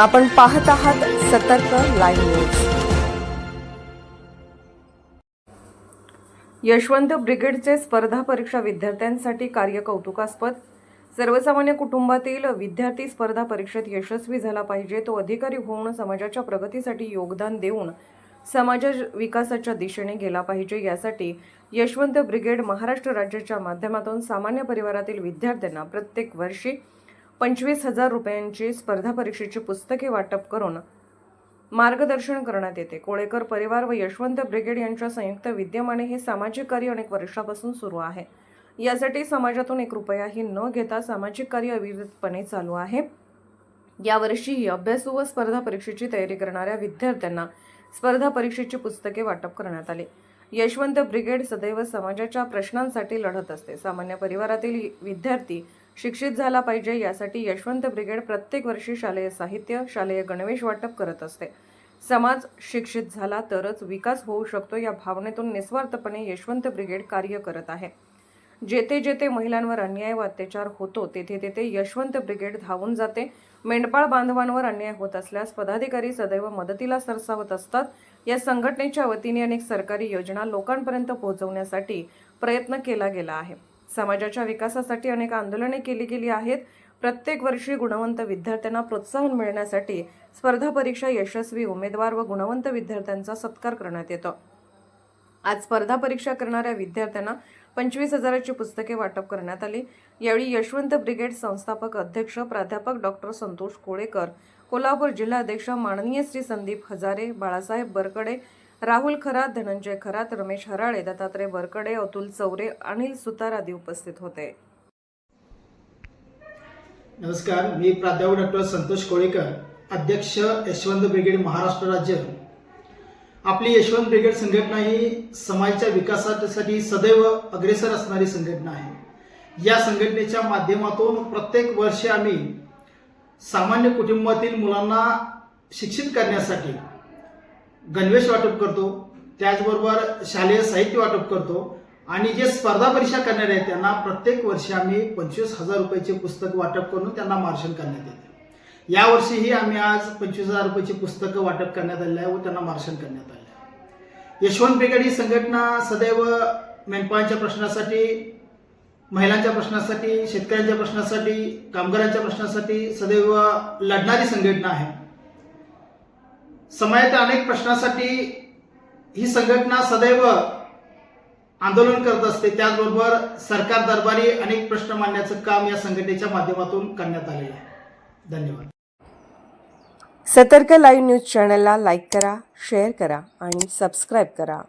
आपण पाहत आहात सतर्क लाईव्ह न्यूज. यशवंत ब्रिगेडचे स्पर्धा परीक्षा विद्यार्थ्यांसाठी कार्य कौतुकास्पद सर्वसामान्य कुटुंबातील विद्यार्थी स्पर्धा परीक्षेत यशस्वी झाला पाहिजे तो अधिकारी होऊन समाजाच्या प्रगतीसाठी योगदान देऊन समाज विकासाच्या दिशेने गेला पाहिजे. यासाठी यशवंत ब्रिगेड महाराष्ट्र राज्याच्या माध्यमातून सामान्य परिवारातील विद्यार्थ्यांना प्रत्येक वर्षी पंचवीस हजार रुपयांची स्पर्धा परीक्षेची पुस्तके वाटप करून मार्गदर्शन करण्यात येते. कोळेकर परिवार व यशवंत ब्रिगेड यांच्या संयुक्त विद्यमाने हे सामाजिक कार्य अनेक वर्षापासून सुरू आहे. यासाठी समाजातून एक रुपयाही न घेता सामाजिक कार्य अविरतपणे चालू आहे. यावर्षीही अभ्यासू व स्पर्धा परीक्षेची तयारी करणाऱ्या विद्यार्थ्यांना स्पर्धा परीक्षेची पुस्तके वाटप करण्यात आली. यशवंत ब्रिगेड सदैव समाजाच्या प्रश्नांसाठी लढत असते. सामान्य परिवारातील विद्यार्थी शिक्षित झाला पाहिजे यासाठी यशवंत ब्रिगेड प्रत्येक वर्षी शालेय साहित्य शालेय गणवेश वाटप करत असते. समाज शिक्षित झाला तरच विकास होऊ शकतो या भावनेतून निस्वार्थपणे यशवंत ब्रिगेड कार्य करत आहे. जेथे जेथे महिलांवर अन्याय व अत्याचार होतो तेथे तेथे यशवंत ब्रिगेड धावून जाते. मेंढपाळ बांधवांवर अन्याय होत असल्यास पदाधिकारी सदैव मदतीला सरसावत असतात. या संघटनेच्या वतीने अनेक सरकारी योजना लोकांपर्यंत पोहोचवण्यासाठी प्रयत्न केला गेला आहे. समाजाच्या विकासासाठी अनेक आंदोलने केली गेली आहेत. प्रत्येक वर्षी गुणवंत विद्यार्थ्यांना प्रोत्साहन मिळण्यासाठी स्पर्धा परीक्षा यशस्वी उमेदवार व गुणवंत विद्यार्थ्यांचा सत्कार करण्यात येतो. आज स्पर्धा परीक्षा करणाऱ्या विद्यार्थ्यांना पंचवीस हजाराची पुस्तके वाटप करण्यात आली. यावेळी यशवंत ब्रिगेड संस्थापक अध्यक्ष प्राध्यापक डॉक्टर संतोष कोळेकर कोल्हापूर जिल्हाध्यक्ष माननीय श्री संदीप हजारे बाळासाहेब बरकडे राहुल खरात धनंजय खरात रमेश हराळे दत्तात्रय वरकडे अतुल चौरे अनिल सुतार आदी उपस्थित होते. नमस्कार मी प्राध्यापक डॉक्टर संतोष कोळेकर अध्यक्ष यशवंत ब्रिगेड महाराष्ट्र राज्य. आपली यशवंत ब्रिगेड संघटना ही समाजाच्या विकासासाठी सदैव अग्रेसर असणारी संघटना आहे. या संघटनेच्या माध्यमातून प्रत्येक वर्षी आम्ही सामान्य कुटुंबातील मुलांना शिक्षित करण्यासाठी गणवेश वाटप करतो त्याचबरोबर शालेय साहित्य वाटप करतो आणि जे स्पर्धा परीक्षा करणारे आहेत त्यांना प्रत्येक वर्षी आम्ही पंचवीस हजार रुपयाचे पुस्तक वाटप करून त्यांना मार्शन करण्यात येते. यावर्षीही आम्ही आज पंचवीस हजार रुपयाची पुस्तकं वाटप करण्यात आलेलं आहे व त्यांना मार्शन करण्यात आले आहे. यशवंत ब्रिगेड ही संघटना सदैव मेंढपाळांच्या प्रश्नासाठी महिलांच्या प्रश्नासाठी शेतकऱ्यांच्या प्रश्नासाठी कामगारांच्या प्रश्नासाठी सदैव लढणारी संघटना आहे. समाजातील अनेक प्रश्नासाठी ही संघटना सदैव आंदोलन करत असते. त्याचबरोबर सरकार दरबारी अनेक प्रश्न मांडण्याचं काम या संघटनेच्या माध्यमातून करण्यात आलेलं आहे. धन्यवाद. सतर्क लाईव्ह न्यूज चॅनलला लाईक करा शेअर करा आणि सबस्क्राईब करा.